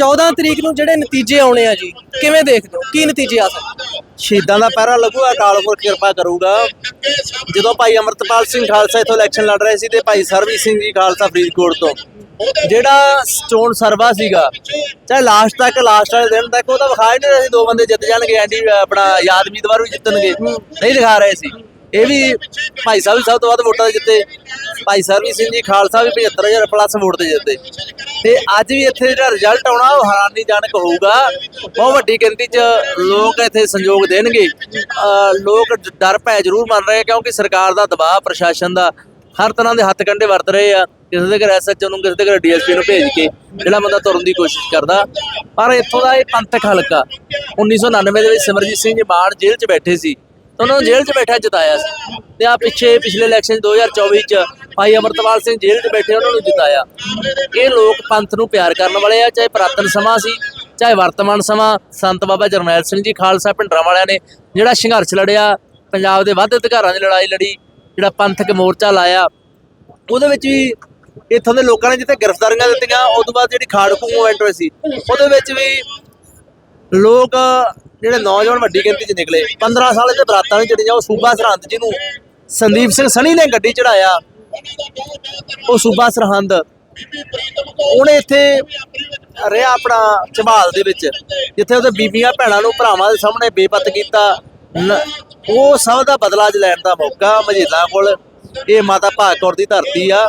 14 ਤਰੀਕ ਨੂੰ ਜਿਹੜੇ ਨਤੀਜੇ ਆਉਣੇ ਆ ਜੀ ਕਿਵੇਂ ਦੇਖਦੇ ਹੋ? ਕੀ ਨਤੀਜੇ ਆ ਸਕਦੇ? ਸ਼ਹੀਦਾਂ ਦਾ ਪਹਿਰਾ ਲੱਗੂ ਅਕਾਲ ਪੁਰਖ ਕਿਰਪਾ ਕਰੂਗਾ। ਜਦੋਂ ਭਾਈ ਅਮਰਤਪਾਲ ਸਿੰਘ ਖਾਲਸਾ ਇਥੋਂ ਇਲੈਕਸ਼ਨ ਲੜ ਰਹੇ ਸੀ ਤੇ ਭਾਈ ਸਰਬਜੀਤ ਸਿੰਘ ਜੀ ਖਾਲਸਾ ਫਰੀਦਕੋਟ ਤੋਂ। ਜਿਹੜਾ ਚੋਣ ਸਰਵਾ ਸੀਗਾ ਚਾਹੇ ਲਾਸਟ ਤੱਕ ਲਾਸਟ ਵਾਲੇ ਦਿਨ ਤੱਕ ਉਹ ਤਾਂ ਵਿਖਾ ਹੀ ਨਹੀਂ ਰਹੇ ਸੀ। ਦੋ ਬੰਦੇ ਜਿੱਤ ਜਾਣਗੇ ਐਂਡੀ ਆਪਣਾ ਯਾਦ ਉਮੀਦਵਾਰ ਵੀ ਜਿੱਤਣਗੇ। ਨਹੀਂ ਦਿਖਾ ਰਹੇ ਸੀ। ਇਹ ਵੀ ਭਾਈ ਸਾਹਿਬ ਵੀ ਸਭ ਤੋਂ ਵੱਧ ਵੋਟਾਂ ਦੇ ਜਿੱਤੇ ਭਾਈ ਸਰਬਜੀਤ ਸਿੰਘ ਜੀ, ਖਾਲਸਾ ਵੀ 75000 ਪਲੱਸ ਵੋਟ ਤੇ ਜਿੱਤੇ। ਤੇ ਅੱਜ ਵੀ ਇੱਥੇ ਜਿਹੜਾ ਰਿਜ਼ਲਟ ਆਉਣਾ, ਉਹ ਹੈਰਾਨੀਜਨਕ ਹੋਊਗਾ। ਬਹੁਤ ਵੱਡੀ ਗਿਣਤੀ 'ਚ ਲੋਕ ਇੱਥੇ ਸੰਯੋਗ ਦੇਣਗੇ। ਅਹ ਲੋਕ ਡਰ ਭੈ ਜ਼ਰੂਰ ਮੰਨ ਰਹੇ ਆ, ਕਿਉਂਕਿ ਸਰਕਾਰ ਦਾ ਦਬਾਅ, ਪ੍ਰਸ਼ਾਸਨ ਦਾ ਹਰ ਤਰ੍ਹਾਂ ਦੇ ਹੱਥ ਕੰਡੇ ਵਰਤ ਰਹੇ ਆ। ਕਿਸੇ ਦੇ ਘਰ ਐਸਐਚਓ ਨੂੰ, ਕਿਸੇ ਦੇ ਘਰ ਡੀਐਸਪੀ ਨੂੰ ਭੇਜ ਕੇ ਜਿਹੜਾ ਬੰਦਾ ਤੁਰਨ ਦੀ ਕੋਸ਼ਿਸ਼ ਕਰਦਾ। ਪਰ ਇੱਥੋਂ ਦਾ ਇਹ ਪੰਥਕ ਹਲਕਾ 1999 ਦੇ ਵਿੱਚ ਸਿਮਰਜੀਤ ਸਿੰਘ ਜੀ ਬਾੜ ਜੇਲ੍ਹ 'ਚ ਬੈਠੇ ਸੀ। ਤਾਂ ਉਹਨਾਂ ਨੂੰ ਜੇਲ੍ਹ 'ਚ ਬੈਠਾ ਜਿਤਾਇਆ ਸੀ। ਤੇ ਆ ਪਿੱਛੇ ਪਿਛਲੇ ਇਲੈਕਸ਼ਨ 2024 'ਚ ਭਾਈ ਅਮਰਤਪਾਲ ਸਿੰਘ ਜੇਲ੍ਹ 'ਚ ਬੈਠੇ, ਉਹਨਾਂ ਨੂੰ ਜਿਤਾਇਆ। ਇਹ ਲੋਕ ਪੰਥ ਨੂੰ ਪਿਆਰ ਕਰਨ ਵਾਲੇ ਆ, ਚਾਹੇ ਪੁਰਾਤਨ ਸਮਾਂ ਸੀ, ਚਾਹੇ ਵਰਤਮਾਨ ਸਮਾਂ। ਸੰਤ ਬਾਬਾ ਜਰਨੈਲ ਸਿੰਘ ਜੀ, ਖਾਲਸਾ ਭਿੰਡਰਾਂ ਵਾਲਿਆਂ ਨੇ ਜਿਹੜਾ ਸੰਘਰਸ਼ ਲੜਿਆ, ਪੰਜਾਬ ਦੇ ਵੱਧ ਅਧਿਕਾਰਾਂ ਦੀ ਲੜਾਈ ਲੜੀ, ਜਿਹੜਾ ਪੰਥਕ ਮੋਰਚਾ ਲਾਇਆ, ਉਹਦੇ ਵਿੱਚ ਵੀ ਇੱਥੋਂ ਦੇ ਲੋਕਾਂ ਨੇ ਜਿੱਥੇ ਗ੍ਰਿਫਤਾਰੀਆਂ ਦਿੱਤੀਆਂ ਉਸ ਤੋਂ ਬਾਅਦ ਜਿਹੜੀ ਖਾੜਕੂ ਮੂਵਮੈਂਟ ਹੋਈ ਸੀ, ਉਹਦੇ ਵਿੱਚ ਵੀ ਲੋਕ ਜਿਹੜੇ ਨੌਜਵਾਨ ਵੱਡੀ ਗਿਣਤੀ 'ਚ ਨਿਕਲੇ 15 ਸਾਲ ਦੇ ਬਰਾਤਾਂ ਵਿੱਚ ਜਿਹੜੀਆਂ ਉਹ ਸੂਬਾ ਸਰਹੰਦ ਜਿਹਨੂੰ ਸੰਦੀਪ ਸਿੰਘ ਸਣੀ ਨੇ ਗੱਡੀ ਚੜਾਇਆ, ਉਹ ਸੂਬਾ ਸਰਹੰਦ, ਉਹਨੇ ਇੱਥੇ ਰਿਹਾ ਆਪਣਾ ਝਬਾਲ ਦੇ ਵਿੱਚ, ਜਿੱਥੇ ਉਹਦੇ ਬੀਬੀਆਂ ਭੈਣਾਂ ਨੂੰ ਭਰਾਵਾਂ ਦੇ ਸਾਹਮਣੇ ਬੇਪਤ ਕੀਤਾ। ਉਹ ਸਭ ਦਾ ਬਦਲਾ ਲੈਣ ਦਾ ਮੌਕਾ ਮਜੀਦਾਂ ਕੋਲ, ਇਹ ਮਾਤਾ ਭਾਗਕੌਰ ਦੀ ਧਰਤੀ ਆ।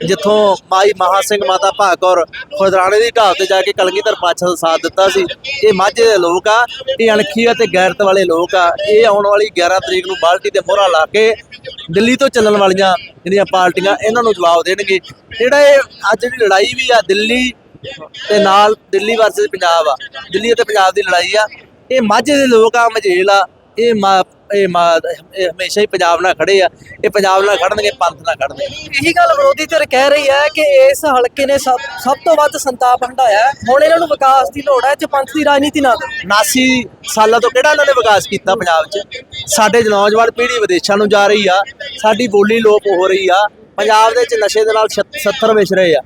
ਜਿੱਥੋਂ ਮਾਈ ਮਹਾ ਸਿੰਘ ਮਾਤਾ ਭਾਗਕੌਰ ਖੁਦਰਾਣੇ ਦੀ ਢਾਬ ਤੇ ਜਾ ਕੇ ਕਲਗੀਧਰ ਪਾਤਸ਼ਾਹ ਦਾ ਸਾਥ ਦਿੱਤਾ ਸੀ। ਇਹ ਮਾਝੇ ਦੇ ਲੋਕ ਆ, ਇਹ ਅਣਖੀ ਅਤੇ ਗੈਰਤ ਵਾਲੇ ਲੋਕ ਆ। ਇਹ ਆਉਣ ਵਾਲੀ 11 ਤਰੀਕ ਨੂੰ ਬਾਲਟੀ ਤੇ ਮੋਹਰਾ ਲਾ ਕੇ ਦਿੱਲੀ ਤੋਂ ਚੱਲਣ ਵਾਲੀਆਂ ਜਿਹੜੀਆਂ ਪਾਰਟੀਆਂ ਇਹਨਾਂ ਨੂੰ ਜਵਾਬ ਦੇਣਗੇ। ਜਿਹੜਾ ਇਹ ਅੱਜ ਦੀ ਲੜਾਈ ਵੀ ਆ, ਦਿੱਲੀ ਤੇ ਨਾਲ ਦਿੱਲੀ ਵਰਸਸ ਪੰਜਾਬ ਆ। ਦਿੱਲੀ ਅਤੇ ਪੰਜਾਬ ਦੀ ਲੜਾਈ ਆ। ਇਹ ਮਾਝੇ ਦੇ ਲੋਕ ਆ, ਮਝੇਲ ਆ। ਇਹ ਮਾ ਇਹ ਮਾ ਇਹ ਹਮੇਸ਼ਾ ਹੀ ਪੰਜਾਬ ਨਾਲ ਖੜੇ ਆ। ਇਹ ਪੰਜਾਬ ਨਾਲ ਖੜਨਗੇ ਪੰਥ ਨਾਲ ਖੜਨਗੇ। ਇਹੀ ਗੱਲ ਵਿਰੋਧੀ ਧਿਰ ਕਹਿ ਰਹੀ ਹੈ ਕਿ ਇਸ ਹਲਕੇ ਨੇ ਸਭ ਸਭ ਤੋਂ ਵੱਧ ਸੰਤਾਪ ਹੰਢਾਇਆ ਹੈ। ਹੁਣ ਇਹਨਾਂ ਨੂੰ ਵਿਕਾਸ ਦੀ ਲੋੜ ਹੈ ਤੇ ਪੰਥ ਦੀ ਰਾਜਨੀਤੀ ਨਾ ਕਰੋ। 79 ਸਾਲਾਂ ਤੋਂ ਕਿਹੜਾ ਇਹਨਾਂ ਨੇ ਵਿਕਾਸ ਕੀਤਾ ਪੰਜਾਬ 'ਚ? ਸਾਡੇ ਨੌਜਵਾਨ ਪੀੜ੍ਹੀ ਵਿਦੇਸ਼ਾਂ ਨੂੰ ਜਾ ਰਹੀ ਆ ਸਾਡੀ ਬੋਲੀ ਲੋਪ ਹੋ ਰਹੀ ਆ। ਪੰਜਾਬ ਦੇ ਵਿੱਚ ਨਸ਼ੇ ਦੇ ਨਾਲ 70 ਵਿਛ ਰਹੇ ਆ।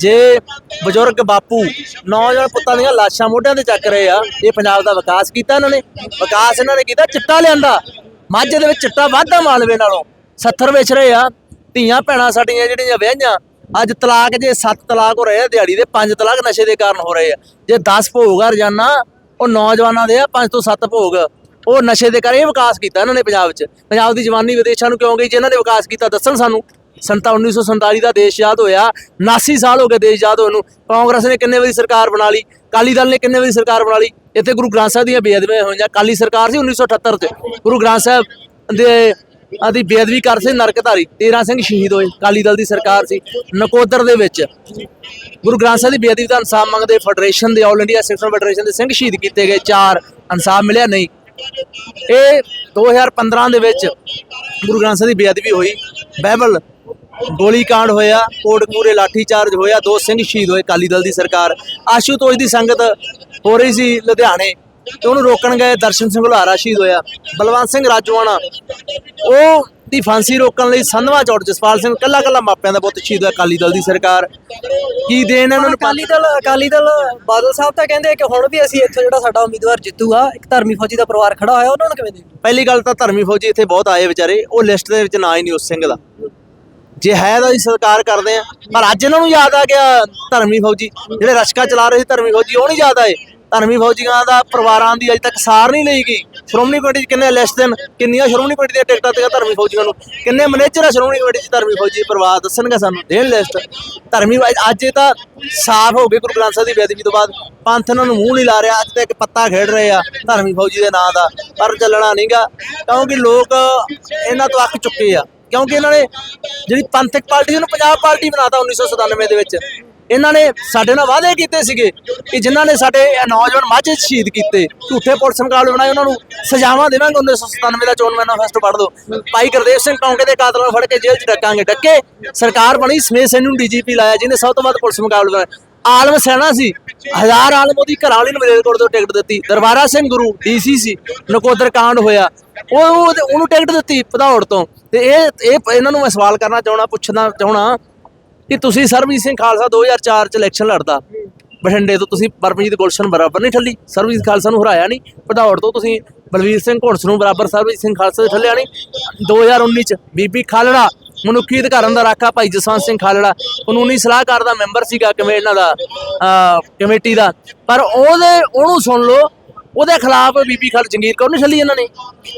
ਜੇ ਬਜ਼ੁਰਗ ਬਾਪੂ ਨੌਜਵਾਨ ਪੁੱਤਾਂ ਦੀਆਂ ਲਾਸ਼ਾਂ ਮੋਢਿਆਂ ਤੇ ਚੱਕ ਰਹੇ ਆ, ਇਹ ਪੰਜਾਬ ਦਾ ਵਿਕਾਸ ਕੀਤਾ ਇਹਨਾਂ ਨੇ। ਵਿਕਾਸ ਇਹਨਾਂ ਨੇ ਕੀਤਾ ਚਿੱਟਾ ਲਿਆਂਦਾ। ਮਾਝੇ ਦੇ ਵਿੱਚ ਚਿੱਟਾ ਵਾਧਾ ਮਾਲਵੇ ਨਾਲੋਂ। 70 ਵਿਛ ਰਹੇ ਆ। ਧੀਆਂ ਭੈਣਾਂ ਸਾਡੀਆਂ ਜਿਹੜੀਆਂ ਵਿਆਹੀਆਂ, ਅੱਜ ਤਲਾਕ ਜੇ 7 ਤਲਾਕ ਹੋ ਰਹੇ ਆ, ਦਿਹਾੜੀ ਦੇ 5 ਤਲਾਕ ਨਸ਼ੇ ਦੇ ਕਾਰਨ ਹੋ ਰਹੇ ਆ। ਜੇ 10 ਭੋਗ ਆ ਰੋਜ਼ਾਨਾ, ਉਹ ਨੌਜਵਾਨਾਂ ਦੇ ਆ 5 ਤੋਂ 7 ਭੋਗ। ਉਹ ਨਸ਼ੇ ਦੇ ਕਰ ਇਹ ਵਿਕਾਸ ਕੀਤਾ ਇਹਨਾਂ ਨੇ ਪੰਜਾਬ 'ਚ। ਪੰਜਾਬ ਦੀ ਜਵਾਨੀ ਵਿਦੇਸ਼ਾਂ ਨੂੰ ਕਿਉਂ ਗਈ? ਜੇ ਇਹਨਾਂ ਨੇ ਵਿਕਾਸ ਕੀਤਾ, ਦੱਸਣ ਸਾਨੂੰ। ਸੰਤਾ 1947 ਦਾ ਦੇਸ਼ ਆਜ਼ਾਦ ਹੋਇਆ 79 ਸਾਲ ਹੋ ਗਏ ਦੇਸ਼ ਆਜ਼ਾਦ ਹੋਏ ਨੂੰ। ਕਾਂਗਰਸ ਨੇ ਕਿੰਨੇ ਵਾਰੀ ਸਰਕਾਰ ਬਣਾ ਲਈ? ਕਾਲੀ ਦਲ ਨੇ ਕਿੰਨੇ ਵਾਰੀ ਸਰਕਾਰ ਬਣਾ ਲਈ? ਇੱਥੇ ਗੁਰੂ ਗ੍ਰੰਥ ਸਾਹਿਬ ਦੀਆਂ ਬੇਅਦਬੀਆਂ ਹੋਈਆਂ ਕਾਲੀ ਸਰਕਾਰ ਸੀ 1978 'ਚ? ਗੁਰੂ ਗ੍ਰੰਥ ਸਾਹਿਬ ਦੇ ਆਦੀ ਬੇਅਦਬੀ ਕਰ ਸੀ ਨਰਕਧਾਰੀ 13 ਸਿੰਘ ਸ਼ਹੀਦ ਹੋਏ ਕਾਲੀ ਦਲ ਦੀ ਸਰਕਾਰ ਸੀ। ਨਕੋਦਰ ਦੇ ਵਿੱਚ ਗੁਰੂ ਗ੍ਰੰਥ ਸਾਹਿਬ ਦੀ ਬੇਅਦਬੀ ਦਾ ਇਨਸਾਫ ਮੰਗਦੇ ਫੈਡਰੇਸ਼ਨ ਦੇ, ਆਲ ਇੰਡੀਆ ਸਿੱਖ ਫੈਡਰੇਸ਼ਨ ਦੇ ਸਿੰਘ ਸ਼ਹੀਦ ਕੀਤੇ ਗਏ। ਚਾਰ ਇਨਸਾਫ ਮਿਲਿਆ, ਨਹੀਂ ਇਹ 2015 ਦੇ ਵਿੱਚ ਗੁਰੂ ਗ੍ਰੰਥ ਸਾਹਿਬ ਦੀ ਬੇਅਦਬੀ ਹੋਈ। ਬਾਈਬਲ ਗੋਲੀकांड ਹੋਇਆ ਕੋਟਕਪੂਰੇ ਲਾਠੀ ਚਾਰਜ ਹੋਇਆ, ਦੋ ਸਿੰਘ ਸ਼ਹੀਦ ਹੋਏ ਕਾਲੀ ਦਲ ਦੀ ਸਰਕਾਰ। ਆਸ਼ੂਤੋਸ਼ ਦੀ ਸੰਗਤ ਹੋ ਰਹੀ ਸੀ ਲੁਧਿਆਣੇ। ਤੇ ਉਹਨੂੰ ਰੋਕਣ ਗਏ ਦਰਸ਼ਨ ਸਿੰਘ ਲੋਹਾਰਾ ਸ਼ਹੀਦ ਹੋਇਆ ਬਲਵੰਤ ਸਿੰਘ ਰਾਜਵਾਨਾ ਉਹ ਦੀ ਫਾਂਸੀ ਰੋਕਣ ਲਈ ਸੰਧਵਾ ਚੌੜ ਜਸਪਾਲ ਸਿੰਘ ਕੱਲਾ ਕੱਲਾ ਮਾਪਿਆਂ ਦਾ ਪੁੱਤ ਸ਼ਹੀਦ ਹੋਇਆ ਕਾਲੀ ਦਲ ਦੀ ਸਰਕਾਰ। ਕੀ ਦੇਣ ਇਹਨਾਂ ਨੂੰ? ਅਕਾਲੀ ਦਲ ਅਕਾਲੀ ਦਲ ਬਾਦਲ ਸਾਹਿਬ ਤਾਂ ਕਹਿੰਦੇ ਕਿ ਹੁਣ ਵੀ ਅਸੀਂ ਇੱਥੋਂ ਜਿਹੜਾ ਸਾਡਾ ਉਮੀਦਵਾਰ ਜਿੱਤੂਗਾ ਇੱਕ ਧਰਮੀ ਫੌਜੀ ਦਾ ਪਰਿਵਾਰ ਖੜਾ ਹੋਇਆ ਉਹਨਾਂ ਨੂੰ ਕਿਵੇਂ ਹੋ? ਪਹਿਲੀ ਗੱਲ ਤਾਂ ਧਰਮੀ ਫੌਜੀ ਇੱਥੇ ਬਹੁਤ ਆਏ ਵਿਚਾਰੇ ਉਹ ਲਿਸਟ ਦੇ ਵਿੱਚ ਨਾਂ ਹੀ ਨਹੀਂ ਉਸ ਸਿੰਘ ਦਾ। ਜੇ ਹੈ ਤਾਂ ਅਸੀਂ ਸਤਿਕਾਰ ਕਰਦੇ ਆ ਪਰ ਅੱਜ ਇਹਨਾਂ ਨੂੰ ਯਾਦ ਆ ਗਿਆ ਧਰਮੀ ਫੌਜੀ ਜਿਹੜੇ ਰਸ਼ਕਾ ਚਲਾ ਰਹੇ ਸੀ ਧਰਮੀ ਫੌਜੀ ਉਹ ਨਹੀਂ ਯਾਦ ਆਏ। ਧਰਮੀ ਫੌਜੀਆਂ ਦਾ ਪਰਿਵਾਰਾਂ ਦੀ ਅਜੇ ਤੱਕ ਸਾਰ ਨਹੀਂ ਲਈ ਗਈ। ਸ਼੍ਰੋਮਣੀ ਕਮੇਟੀ 'ਚ ਕਿੰਨੇ ਲਿਸਟ ਦੇਣ ਕਿੰਨੀਆਂ ਸ਼੍ਰੋਮਣੀ ਕਮੇਟੀ ਦੀਆਂ ਟਿਕਟਾਂ ਤੇ ਧਰਮੀ ਫੌਜੀਆਂ ਨੂੰ? ਕਿੰਨੇ ਮੈਨੇਜਰ ਆ ਸ਼੍ਰੋਮਣੀ ਕਮੇਟੀ 'ਚ ਧਰਮੀ ਫੌਜੀ? ਪਰਿਵਾਰ ਦੱਸਣਗੇ ਸਾਨੂੰ ਦੇਣ ਲਿਸਟ ਧਰਮੀ ਅੱਜ ਇਹ ਤਾਂ ਸਾਫ਼ ਹੋ ਗਏ ਗੁਰੂ ਗ੍ਰੰਥ ਸਾਹਿਬ ਦੀ ਬੇਅਦਬੀ ਤੋਂ ਬਾਅਦ। ਪੰਥ ਇਹਨਾਂ ਨੂੰ ਮੂੰਹ ਨਹੀਂ ਲਾ ਰਿਹਾ, ਅੱਜ ਤਾਂ ਇੱਕ ਪੱਤਾ ਖੇਡ ਰਹੇ ਆ ਧਰਮੀ ਫੌਜੀ ਦੇ ਨਾਂ ਦਾ। ਪਰ ਚੱਲਣਾ ਨਹੀਂਗਾ ਕਿਉਂਕਿ ਲੋਕ ਇਹਨਾਂ ਤੋਂ ਅੱਕ ਚੁੱਕੇ ਆ। ਕਿਉਂਕਿ ਇਹਨਾਂ ਨੇ ਜਿਹੜੀ ਪੰਥਕ ਪਾਰਟੀ ਉਹਨੂੰ ਪੰਜਾਬ ਪਾਰਟੀ ਬਣਾਤਾ 1997 ਦੇ ਵਿੱਚ। ਇਹਨਾਂ ਨੇ ਸਾਡੇ ਨਾਲ ਵਾਅਦੇ ਕੀਤੇ ਸੀਗੇ ਕਿ ਜਿਨ੍ਹਾਂ ਨੇ ਸਾਡੇ ਨੌਜਵਾਨ ਮਾਝੇ ਸ਼ਹੀਦ ਕੀਤੇ, ਝੂਠੇ ਪੁਲਿਸ ਮੁਕਾਬਲੇ ਬਣਾਏ, ਉਹਨਾਂ ਨੂੰ ਸਜ਼ਾਵਾਂ ਦੇਵਾਂਗੇ 1997 ਦਾ ਚੋਣ ਮੈਨੀਫੈਸਟੋ ਪੜ੍ਹ ਲਓ। ਭਾਈ ਗੁਰਦੇਵ ਸਿੰਘ ਕੌਂਕੇ ਦੇ ਕਾਤਲਾਂ ਨੂੰ ਫੜ ਕੇ ਜੇਲ੍ਹ 'ਚ ਡੱਕਾਂਗੇ। ਡੱਕੇ, ਸਰਕਾਰ ਬਣੀ ਸਮੇਤ ਸਿੰਘ ਨੂੰ ਡੀਜੀਪੀ ਲਾਇਆ, ਜਿਹਨੇ ਸਭ ਤੋਂ ਵੱਧ ਪੁਲਿਸ ਮੁਕਾਬਲੇ ਬਣਾਏ। ਆਲਮ ਸੈਣਾ ਸੀ, ਹਜ਼ਾਰ ਆਲਮ ਉਹਦੀ ਘਰ ਵਾਲੀ ਨੂੰ ਮਲੇਰਕੋਟ ਤੋਂ ਟਿਕਟ ਦਿੱਤੀ। ਦਰਬਾਰਾ ਸਿੰਘ ਗੁਰੂ, ਡੀਸੀ ਸੀ, ਨਕੋਦਰ ਕਾਂਡ ਹੋਇਆ। ਉਹ- ਉਹਨੂੰ ਟਿਕਟ ਦਿੱਤੀ ਭਦੌੜ ਤੋਂ। ਤੇ ਇਹ ਇਹ ਇਹਨਾਂ ਨੂੰ ਮੈਂ ਸਵਾਲ ਕਰਨਾ ਚਾਹਣਾ ਪੁੱਛਣਾ ਚਾਹਣਾ ਕਿ ਤੁਸੀਂ ਸਰਬਜੀਤ ਸਿੰਘ ਖਾਲਸਾ 2004 ਚ ਇਲੈਕਸ਼ਨ ਲੜਦਾ। ਬਠਿੰਡੇ ਤੋਂ ਤੁਸੀਂ ਪਰਮਜੀਤ ਗੁਲਸ਼ਨ ਬਰਾਬਰ ਨਹੀਂ ਠੱਲੀ। ਸਰਬਜੀਤ ਖਾਲਸਾ ਨੂੰ ਹਰਾਇਆ ਨਹੀਂ। ਭਦੌੜ ਤੋਂ ਤੁਸੀਂ ਬਲਵੀਰ ਸਿੰਘ ਘੋੜਸ ਨੂੰ ਬਰਾਬਰ ਸਰਬਜੀਤ ਸਿੰਘ ਖਾਲਸਾ ਦੇ ਠੱਲਿਆ ਨਹੀਂ। 2019 ਚ ਬੀਬੀ ਖਾਲੜਾ ਮਨੁੱਖੀ ਅਧਿਕਾਰਾਂ ਦਾ ਰਾਖਾ ਭਾਈ ਜਸਵੰਤ ਸਿੰਘ ਖਾਲੜਾ ਕਾਨੂੰਨੀ ਸਲਾਹਕਾਰ ਦਾ ਮੈਂਬਰ ਸੀਗਾ ਕਿਵੇਂ ਇਹਨਾਂ ਦਾ ਅਹ, ਕਮੇਟੀ ਦਾ। ਪਰ ਉਹਦੇ ਉਹਨੂੰ ਸੁਣ ਲਓ ਉਹਦੇ ਖਿਲਾਫ ਬੀਬੀ ਖਾਲ ਜੰਗੀਰ ਕੌਰ ਨੇ ਛੱਲੀ ਇਹਨਾਂ ਨੇ।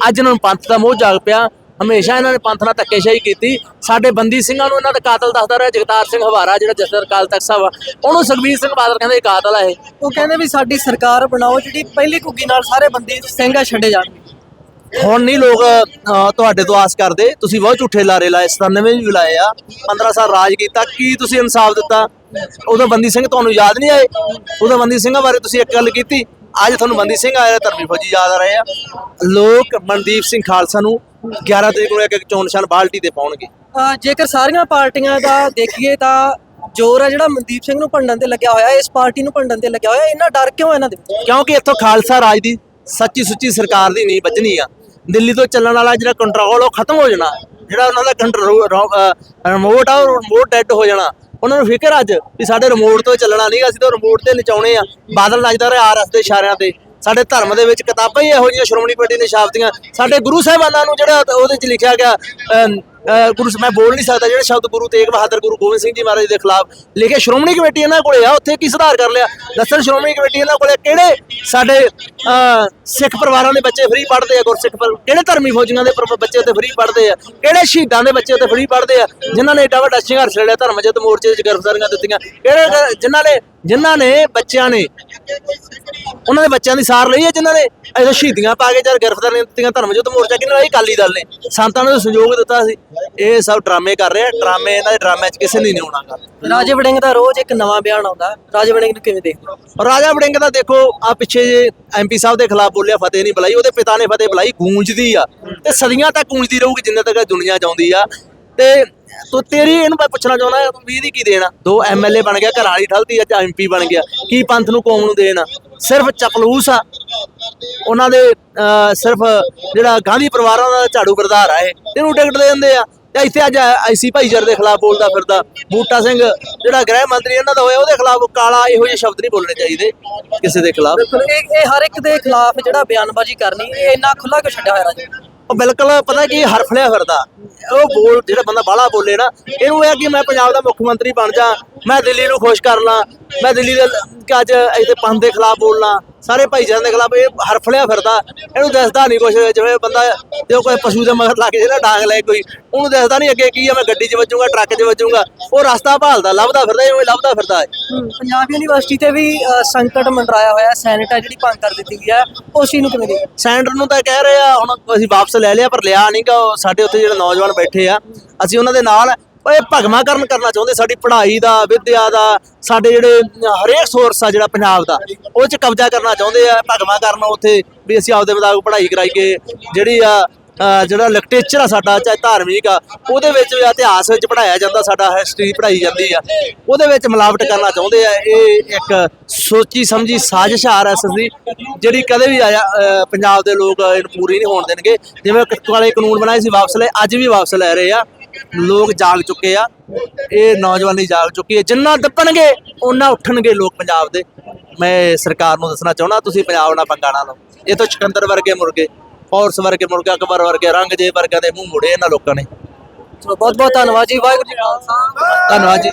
ਅੱਜ ਇਹਨਾਂ ਨੂੰ ਪੰਥ ਦਾ ਮੋਹ ਜਾਗ ਪਿਆ। ਹਮੇਸ਼ਾ ਇਹਨਾਂ ਨੇ ਪੰਥ ਨਾਲ ਧੱਕੇਸ਼ਾਹੀ ਕੀਤੀ। ਸਾਡੇ ਬੰਦੀ ਸਿੰਘਾਂ ਨੂੰ ਇਹਨਾਂ ਦਾ ਕਾਤਲ ਦੱਸਦਾ ਰਿਹਾ ਜਗਤਾਰ ਸਿੰਘ ਹਵਾਰਾ ਜਿਹੜਾ ਜਸਰ ਕਾਲ ਤਖਤ ਸਾਹਿਬ ਆ। ਉਹਨੂੰ ਸੁਖਬੀਰ ਸਿੰਘ ਬਾਦਲ ਕਹਿੰਦੇ ਕਾਤਲ ਆ ਇਹ। ਉਹ ਕਹਿੰਦੇ ਵੀ ਸਾਡੀ ਸਰਕਾਰ ਬਣਾਓ ਜਿਹੜੀ ਪਹਿਲੀ ਘੁੱਗੀ ਨਾਲ ਸਾਰੇ ਬੰਦੀ ਸਿੰਘਾ ਛੱਡੇ ਜਾਣਗੇ। ਹੁਣ ਨਹੀਂ ਲੋਕ ਤੁਹਾਡੇ ਤੋਂ ਆਸ ਕਰਦੇ ਤੁਸੀਂ ਬਹੁਤ ਝੂਠੇ ਲਾਰੇ ਲਾਏ 97 ਵੀ ਲਾਏ ਆ 15 ਸਾਲ ਰਾਜ ਕੀਤਾ ਕੀ ਤੁਸੀਂ ਇਨਸਾਫ ਦਿੱਤਾ? ਉਦੋਂ ਬੰਦੀ ਸਿੰਘ ਤੁਹਾਨੂੰ ਯਾਦ ਨਹੀਂ ਆਏ? ਉਦੋਂ ਬੰਦੀ ਸਿੰਘਾਂ ਬਾਰੇ ਤੁਸੀਂ ਇੱਕ ਗੱਲ ਕੀਤੀ ਅੱਜ ਤੁਹਾਨੂੰ ਬੰਦੀ ਸਿੰਘ ਆਇਆ ਧਰਮੀ ਫੌਜੀ ਯਾਦ ਆ ਰਹੇ ਆ। ਲੋਕ ਮਨਦੀਪ ਸਿੰਘ ਖਾਲਸਾ ਨੂੰ 11 ਤਰੀਕ ਨੂੰ ਇੱਕ ਇੱਕ ਚੋਣ ਨਿਸ਼ਾਨ ਬਾਲਟੀ ਤੇ ਪਾਉਣਗੇ। ਜੇਕਰ ਸਾਰੀਆਂ ਪਾਰਟੀਆਂ ਦਾ ਦੇਖੀਏ ਤਾਂ ਜ਼ੋਰ ਹੈ ਜਿਹੜਾ ਮਨਦੀਪ ਸਿੰਘ ਨੂੰ ਭੰਡਣ ਤੇ ਲੱਗਿਆ ਹੋਇਆ ਇਸ ਪਾਰਟੀ ਨੂੰ ਭੰਡਣ ਤੇ ਲੱਗਿਆ ਹੋਇਆ ਇੰਨਾ ਡਰ ਕਿਉਂ ਇਹਨਾਂ ਦੇ? ਕਿਉਂਕਿ ਇੱਥੋਂ ਖਾਲਸਾ ਰਾਜ ਦੀ ਸੱਚੀ ਸੁੱਚੀ ਸਰਕਾਰ ਦੀ ਨਹੀਂ ਵੱਜਣੀ ਆ। ਦਿੱਲੀ ਤੋਂ ਚੱਲਣ ਵਾਲਾ ਜਿਹੜਾ ਕੰਟਰੋਲ ਉਹ ਖਤਮ ਹੋ ਜਾਣਾ। ਜਿਹੜਾ ਉਹਨਾਂ ਦਾ ਕੰਟਰੋਲ ਰਿਮੋਟ ਆ ਉਹ ਰਿਮੋਟ ਡੈਡ ਹੋ ਜਾਣਾ। ਉਹਨਾਂ ਨੂੰ ਫਿਕਰ ਅੱਜ ਵੀ ਸਾਡੇ ਰਿਮੋਟ ਤੋਂ ਚੱਲਣਾ ਨਹੀਂ ਅਸੀਂ ਤਾਂ ਰਿਮੋਟ ਤੇ ਨਚਾਉਣੇ ਆ। ਬਾਦਲ ਨੱਚਦਾ ਰਿਹਾ ਆਰਐਸ ਦੇ ਇਸ਼ਾਰਿਆਂ ਤੇ। ਸਾਡੇ ਧਰਮ ਦੇ ਵਿੱਚ ਕਿਤਾਬਾਂ ਹੀ ਇਹੋ ਜਿਹੀਆਂ ਸ਼੍ਰੋਮਣੀ ਕਮੇਟੀ ਨੇ ਛਾਪਤੀਆਂ। ਸਾਡੇ ਗੁਰੂ ਸਾਹਿਬਾਨਾਂ ਨੂੰ ਜਿਹੜਾ ਉਹਦੇ 'ਚ ਲਿਖਿਆ ਗਿਆ ਅਹ, ਗੁਰੂ ਮੈਂ ਬੋਲ ਨਹੀਂ ਸਕਦਾ ਜਿਹੜੇ ਸ਼ਬਦ ਗੁਰੂ ਤੇਗ ਬਹਾਦਰ ਗੁਰੂ ਗੋਬਿੰਦ ਸਿੰਘ ਜੀ ਮਹਾਰਾਜ ਦੇ ਖਿਲਾਫ ਲਿਖੇ ਸ਼੍ਰੋਮਣੀ ਕਮੇਟੀ ਇਹਨਾਂ ਕੋਲੇ ਆ ਉੱਥੇ ਕੀ ਸੁਧਾਰ ਕਰ ਲਿਆ? ਦੱਸਣ ਸ਼੍ਰੋਮਣੀ ਕਮੇਟੀ ਇਹਨਾਂ ਕੋਲੇ ਕਿਹੜੇ ਸਾਡੇ ਅਹ, ਸਿੱਖ ਪਰਿਵਾਰਾਂ ਦੇ ਬੱਚੇ ਫ੍ਰੀ ਪੜ੍ਹਦੇ ਆ ਗੁਰਸਿੱਖ ਪਰ ਕਿਹੜੇ ਧਰਮੀ ਫੌਜੀਆਂ ਦੇ ਬੱਚੇ ਉੱਤੇ ਫ੍ਰੀ ਪੜ੍ਹਦੇ ਆ? ਕਿਹੜੇ ਸ਼ਹੀਦਾਂ ਦੇ ਬੱਚੇ ਉੱਤੇ ਫ੍ਰੀ ਪੜ੍ਹਦੇ ਆ? ਜਿਨ੍ਹਾਂ ਨੇ ਏਡਾ ਵੱਡਾ ਸੰਘਰਸ਼ ਲੜਿਆ ਧਰਮ ਜਦ ਮੋਰਚੇ ਵਿੱਚ ਗ੍ਰਿਫਤਾਰੀਆਂ ਦਿੱਤੀਆਂ। ਕਿਹੜੇ ਕ- ਜਿਨ੍ਹਾਂ ਨੇ ਜਿਨ੍ਹਾਂ ਨੇ ਬੱਚਿਆਂ ਨੇ ਉਹਨਾਂ ਦੇ ਬੱਚਿਆਂ ਦੀ ਸਾਰ ਲਈ ਹੈ ਜਿਨ੍ਹਾਂ ਨੇ ਇਹ ਸ਼ਹੀਦੀਆਂ ਪਾ ਕੇ ਜਦ ਗ੍ਰਿਫਤਾਰੀਆਂ ਦਿੱਤੀਆਂ ਧਰਮ ਜਦ ਮੋਰਚਾ ਕਿਹਨਾਂ ਲਈ ਅਕਾਲੀ ਦਲ ਨੇ। ਸੰਤਾਂ ਨੂੰ ਸਹਿਯੋਗ ਦਿੱਤਾ ਸੀ। ਇਹ ਸਭ ਡਰਾਮੇ ਕਰ ਰਹੇ ਆ। ਡਰਾਮੇ ਇਹਨਾਂ ਦੇ ਡਰਾਮਿਆਂ 'ਚ ਕਿਸੇ ਨੇ ਨਹੀਂ ਆਉਣਾਗਾ ਰਾਜੇ ਵੜਿੰਗ ਦਾ ਰੋਜ਼ ਇੱਕ ਨਵਾਂ ਬਿਆਨ ਆਉਂਦਾ। ਰਾਜੇ ਵੜਿੰਗ ਨੂੰ ਕਿਵੇਂ ਦੇਖਦੇ ਹੋ? ਰਾਜਾ ਵੜਿੰਗ ਦਾ ਦੇਖੋ ਆ ਪਿੱਛੇ ਜੇ ਐਮਪੀ ਸਾਹਿਬ ਦੇ ਖਿਲਾਫ ਬੋਲਿਆ ਫਤਿਹ ਨਹੀਂ ਬੁਲਾਈ ਉਹਦੇ ਪਿਤਾ ਨੇ ਫਤਿਹ ਬੁਲਾਈ ਗੂੰਜਦੀ ਆ। ਤੇ ਸਦੀਆਂ ਤੱਕ ਗੂੰਜਦੀ ਰਹੂਗੀ ਜਿੰਨੇ ਤੱਕ ਦੁਨੀਆ ਚਾਹੁੰਦੀ ਆ। ਤੇ ਤੋ ਤੇਰੀ ਇਹਨੂੰ ਮੈਂ ਪੁੱਛਣਾ ਚਾਹੁੰਦਾ ਵੀ ਇਹਦੀ ਕੀ ਦੇਣਾ? ਦੋ ਐਮਐਲਏ ਬਣ ਗਿਆ ਘਰਾਂ ਵਾਲੀ ਠਲਤੀ ਅੱਜ ਐਮਪੀ ਬਣ ਗਿਆ। ਕੀ ਪੰਥ ਨੂੰ ਕੌਮ ਨੂੰ ਦੇਣਾ? ਸਿਰਫ ਚਪਲੂਸ ਆ। ਉਹਨਾਂ ਦੇ ਸਿਰਫ ਜਿਹੜਾ ਗਾਂਧੀ ਪਰਿਵਾਰਾਂ ਦਾ ਝਾੜੂ ਬਰਦਾਰ ਆ ਇਹ ਇਹਨੂੰ ਟਿਕਟ ਦੇ ਦਿੰਦੇ ਆ। ਤੇ ਇੱਥੇ ਅੱਜ ਆਈਸੀ ਭਾਈਚਾਰੇ ਦੇ ਖਿਲਾਫ ਬੋਲਦਾ ਫਿਰਦਾ। ਬੂਟਾ ਸਿੰਘ, ਜਿਹੜਾ ਗ੍ਰਹਿ ਮੰਤਰੀ ਇਹਨਾਂ ਦਾ ਹੋਇਆ, ਉਹਦੇ ਖਿਲਾਫ ਕਾਲਾ ਇਹੋ ਜਿਹੇ ਸ਼ਬਦ ਨਹੀਂ ਬੋਲਣੇ ਚਾਹੀਦੇ ਕਿਸੇ ਦੇ ਖਿਲਾਫ। ਇਹ ਹਰ ਇੱਕ ਦੇ ਖਿਲਾਫ ਜਿਹੜਾ ਬਿਆਨਬਾਜ਼ੀ ਕਰਨੀ, ਇਹ ਇੰਨਾ ਖੁੱਲਾ ਕਿਉਂ ਛੱਡਿਆ ਹੋਇਆ ਰਾਜੇ? ਉਹ ਬਿਲਕੁਲ ਪਤਾ ਕੀ ਹਰਫਲਿਆ ਫਿਰਦਾ। ਉਹ ਬੋਲ, ਜਿਹੜਾ ਬੰਦਾ ਬਾਹਲਾ ਬੋਲੇ ਨਾ, ਇਹਨੂੰ ਇਹ ਕਿ ਮੈਂ ਪੰਜਾਬ ਦਾ ਮੁੱਖ ਮੰਤਰੀ ਬਣ ਜਾ, ਮੈਂ ਦਿੱਲੀ ਨੂੰ ਖੁਸ਼ ਕਰ ਲਾਂ, ਮੈਂ ਦਿੱਲੀ ਦੇ ਅੱਜ ਇੱਥੇ ਪੰਥ ਦੇ ਖਿਲਾਫ ਬੋਲਣਾ। ਸਾਰੇ ਭਾਈਚਾਰਿਆਂ ਦੇ ਖਿਲਾਫ ਇਹ ਹਰਫਲਿਆ ਫਿਰਦਾ ਇਹਨੂੰ ਦੱਸਦਾ ਨਹੀਂ ਕੁਝ ਜਿਵੇਂ ਬੰਦਾ ਜੋ ਕੋਈ ਪਸ਼ੂ ਦੇ ਮਗਰ ਲੱਗ ਜਿਹੜਾ ਡਾਂਗ ਲੈ ਕੋਈ ਉਹਨੂੰ ਦੱਸਦਾ ਨਹੀਂ ਅੱਗੇ ਕੀ ਆ ਮੈਂ ਗੱਡੀ 'ਚ ਵੱਜੂਗਾ ਟਰੱਕ 'ਚ ਵੱਜੂਗਾ ਉਹ ਰਸਤਾ ਭਾਲਦਾ ਲੱਭਦਾ ਫਿਰਦਾ ਜਿਵੇਂ ਲੱਭਦਾ ਫਿਰਦਾ ਹੈ ਪੰਜਾਬ ਯੂਨੀਵਰਸਿਟੀ ਤੇ ਵੀ ਸੰਕਟ ਮੰਡਰਾਇਆ ਹੋਇਆ ਸੈਨੇਟ ਆ ਜਿਹੜੀ ਭੰਗ ਕਰ ਦਿੱਤੀ ਗਈ ਹੈ ਉਸ ਨੂੰ ਕਿਵੇਂ? ਸੈਂਟਰ ਨੂੰ ਤਾਂ ਕਹਿ ਰਹੇ ਆ ਹੁਣ ਅਸੀਂ ਵਾਪਸ ਲੈ ਲਿਆ ਪਰ ਲਿਆ ਨਹੀਂਗਾ ਸਾਡੇ ਉੱਥੇ ਜਿਹੜੇ ਨੌਜਵਾਨ ਬੈਠੇ ਆ ਅਸੀਂ ਉਹਨਾਂ ਦੇ ਨਾਲ ਇਹ ਓਏ ਭਗਵਾਕਰਨ ਕਰਨਾ ਚਾਹੁੰਦੇ, ਸਾਡੀ ਪੜ੍ਹਾਈ ਦਾ, ਵਿਦਿਆ ਦਾ, ਸਾਡੇ ਜਿਹੜੇ ਹਰੇਕ ਸੋਰਸ ਆ ਜਿਹੜਾ ਪੰਜਾਬ ਦਾ, ਉਹ ਚ ਕਬਜ਼ਾ ਕਰਨਾ ਚਾਹੁੰਦੇ ਆ ਭਗਵਾਕਰਨ ਉੱਥੇ ਵੀ ਅਸੀਂ ਆਪਦੇ ਮੁਤਾਬਕ ਪੜ੍ਹਾਈ ਕਰਾਈਏ ਜਿਹੜੀ ਆ ਜਿਹੜਾ ਲਿਟਰੇਚਰ ਆ ਸਾਡਾ, ਚਾਹੇ ਧਾਰਮਿਕ ਆ, ਉਹਦੇ ਵਿੱਚ ਇਤਿਹਾਸ ਵਿੱਚ ਪੜਾਇਆ ਜਾਂਦਾ, ਸਾਡਾ ਹਿਸਟਰੀ ਪੜਾਈ ਜਾਂਦੀ ਆ। ਉਹਦੇ ਵਿੱਚ ਮਿਲਾਵਟ ਕਰਨਾ ਚਾਹੁੰਦੇ ਆ, ਇਹ ਇੱਕ ਸੋਚੀ ਸਮਝੀ ਸਾਜ਼ਿਸ਼ ਆ ਆਰਐਸਐਸ ਦੀ, ਜਿਹੜੀ ਕਦੇ ਵੀ ਆਇਆ ਪੰਜਾਬ ਦੇ ਲੋਕ ਇਹਨੂੰ ਪੂਰੀ ਨਹੀਂ ਹੋਣ ਦੇਣਗੇ। ਜਿਵੇਂ ਵਾਲੇ ਕਾਨੂੰਨ ਬਣਾਏ ਸੀ ਵਾਪਸ ਲੈ, ਅੱਜ ਵੀ ਵਾਪਸ ਲੈ ਰਹੇ ਆ। ਲੋਕ ਜਾਗ ਚੁੱਕੇ ਆ। ਇਹ ਨੌਜਵਾਨੀ ਜਾਗ ਚੁੱਕੀ ਹੈ। ਜਿੰਨਾ ਦੱਪਣਗੇ ਉਹਨਾਂ ਉੱਠਣਗੇ ਲੋਕ ਪੰਜਾਬ ਦੇ। ਮੈਂ ਸਰਕਾਰ ਨੂੰ ਦੱਸਣਾ ਚਾਹੁੰਦਾ, ਤੁਸੀਂ ਪੰਜਾਬ ਨਾਲ ਪੰਗਾ ਨਾ ਲਓ। ਇਹ ਤਾਂ ਸਿਕੰਦਰ ਵਰਗੇ ਮੁਰਗੇ, ਫੋਰਸ ਵਰਗੇ ਮੁਰਗੇ, ਅਕਬਰ ਵਰਗੇ ਰੰਗਜੇ ਵਰਗਿਆਂ ਦੇ ਮੂੰਹ ਮੁੜੇ ਇਹਨਾਂ ਲੋਕਾਂ ਨੇ। ਚਲੋ ਬਹੁਤ ਬਹੁਤ ਧੰਨਵਾਦ ਜੀ। ਵਾਹਿਗੁਰੂ ਜੀ ਖਾਲਸਾ। ਧੰਨਵਾਦ ਜੀ।